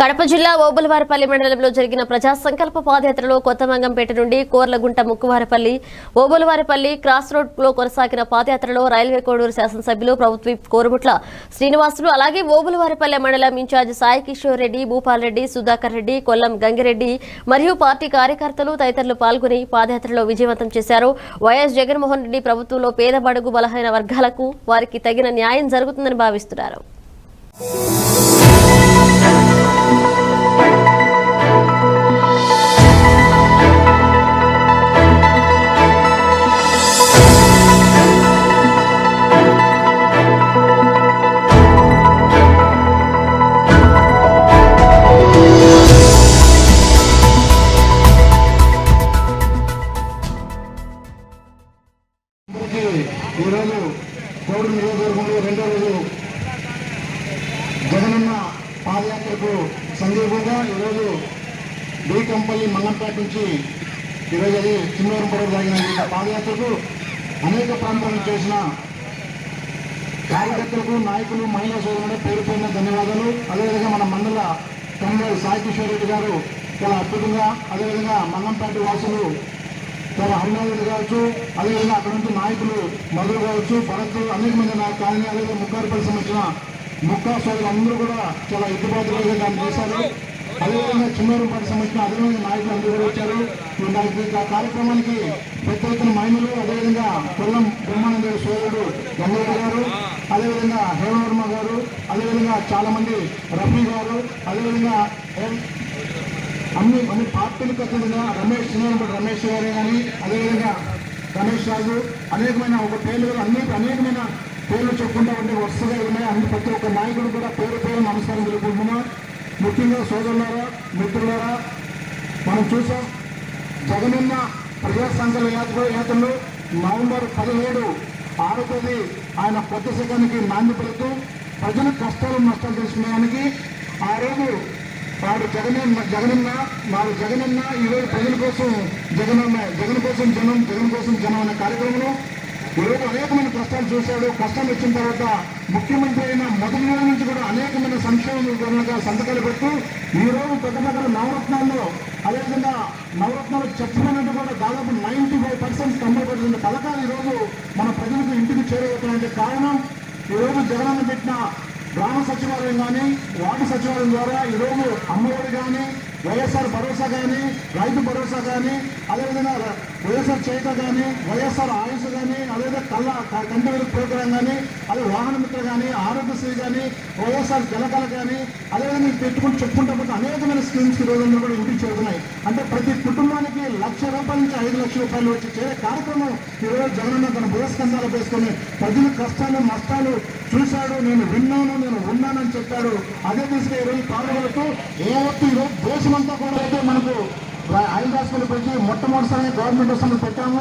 కడప జిల్లా ఓబులవారిపల్లి మండలంలో జరిగిన ప్రజా సంకల్ప పాదయాత్రలో కొత్తమంగంపేట నుండి కోర్లగుంట ముక్కువారపల్లి ఓబులవారిపల్లి క్రాస్ రోడ్లో కొనసాగిన పాదయాత్రలో రైల్వే కోడూరు శాసనసభ్యులు ప్రభుత్వ కోరుముట్ల శ్రీనివాసులు అలాగే ఓబులవారిపల్లి మండలం ఇన్ఛార్జ్ సాయి కిషోర్ రెడ్డి భూపాల్ రెడ్డి సుధాకర్ రెడ్డి కొల్లం గంగిరెడ్డి మరియు పార్టీ కార్యకర్తలు తదితరులు పాల్గొని పాదయాత్రలో విజయవంతం చేశారు. వైఎస్ జగన్మోహన్ రెడ్డి ప్రభుత్వంలో పేద బడుగు బలహీన వర్గాలకు వారికి తగిన న్యాయం జరుగుతుందని భావిస్తున్నారు. ఈరోజు కోడూరు నియోజకవర్గంలో రెండో రోజు జగనన్న పాదయాత్రకు సందర్భంగా ఈరోజు బీకంపల్లి మల్లంపేట నుంచి ఈరోజు అది చిన్నవరం పొడవు జరిగిన పాదయాత్రకు అనేక ప్రాంతాలను చేసిన కార్యకర్తలకు నాయకులు మహిళా సోదరులు పేరు పేరున ధన్యవాదాలు. అదేవిధంగా మన మండల కన్వీనర్ సాయి కిషోర్ రెడ్డి గారు చాలా అద్భుతంగా అదేవిధంగా మల్లంపేట వాసులు చాలా హరినాథుడు కావచ్చు అదేవిధంగా అక్కడ నుంచి నాయకులు మధురు కావచ్చు భరత్ అనేక మంది నాయకులు కానీ అదేవిధంగా ముక్కారుపల్లి సంబంధించిన ముక్కా సోదరులందరూ కూడా చాలా ఎత్తుబాటుగా దాన్ని చేశారు. అదేవిధంగా చిన్నూరుపాటి సంబంధించిన అదేవిధంగా నాయకులు అందరూ కూడా వచ్చారు. దానికి ఈ కార్యక్రమానికి పెద్ద ఎత్తున మహిళలు అదేవిధంగా కొల్లం బ్రహ్మానంద సోదరుడు గంగయ్య గారు అదేవిధంగా హేమవర్మ గారు అదేవిధంగా చాలా మంది రఫీ గారు అదేవిధంగా అన్ని అన్ని పార్టీలకు అతీతంగా రమేష్ శ్రీనివాస రమేష్ గారే కానీ అదేవిధంగా రమేష్ రాజు అనేకమైన ఒక పేర్లు అన్ని అనేకమైన పేర్లు చెప్పుకుంటా ఉంటే వరుసగా ఉన్నాయి. అన్ని ప్రతి ఒక్క నాయకుడు కూడా పేరు పేరు నమస్కారం తెలుపుకుంటున్నాం. ముఖ్యంగా సోదరులారా మిత్రులారా మనం చూసాం జగనన్న ప్రజా సంఘాల యాత్ర యాత్రలో నవంబర్ పదిహేడు ఆరో తేదీ ఆయన కొత్త శకానికి నాంది పలుకుతూ ప్రజల కష్టాలు నష్టాలు తెలుసుకునేదానికి ఆ రోజు వాడు జగనన్న జగనన్న వాడు జగనన్న ఈరోజు ప్రజల కోసం జగనన్న జగన్ కోసం జనం జగన్ కోసం జనం అనే కార్యక్రమంలో ఈరోజు అనేకమైన కష్టాలు చూశాడు. కష్టం వచ్చిన తర్వాత ముఖ్యమంత్రి అయిన మొదటి నెల నుంచి కూడా అనేకమైన సంక్షేమ సంతకాలు పెడుతూ ఈ రోజు పెద్ద పెద్ద నవరత్నాల్లో అదేవిధంగా నవరత్నాలు చెప్పినట్టు కూడా దాదాపు నైన్టీ ఫైవ్ పర్సెంట్ తొంభై పథకాలు ఈరోజు రోజు మన ప్రజలకు ఇంటికి చేరవుతున్నాయంటే కారణం ఈ రోజు జగనన్న పెట్టిన గ్రామ సచివాలయం కానీ వార్డు సచివాలయం ద్వారా ఈరోజు అమ్మఒడి కానీ వైఎస్ఆర్ భరోసా కానీ రైతు భరోసా కానీ అదేవిధంగా వైఎస్ఆర్ చేత కానీ వైఎస్ఆర్ ఆయుష్ కానీ అదేవిధంగా కళ్ళ కంటి వెలుగు ప్రోగ్రాం కానీ అదే వాహన మిత్ర కానీ ఆరోగ్యశ్రీ కానీ వైఎస్ఆర్ జలకళ కానీ అదేవిధంగా పెట్టుకుని పెట్టుకుంటూ అనేకమైన స్కీమ్స్ ఈ రోజు కూడా ఇంటికి చేరుతున్నాయి. లక్ష రూపాయల నుంచి ఐదు లక్షల రూపాయలు వచ్చి చేరే కార్యక్రమం ఈ రోజు జగనన్న తన బురస్కంధాలు వేసుకొని ప్రజల కష్టాలు నష్టాలు చూశాడు. నేను విన్నాను నేను ఉన్నానని చెప్పాడు. అదే తీసుకుని ఈరోజు పాల్గొడుతూ ఏ ఒక్క ఈరోజు దేశమంతా కూడా అయితే మనకు ఐదు రాష్ట్రాలు పెట్టి మొట్టమొదటిసారి గవర్నమెంట్ వస్తుంది పెట్టాము.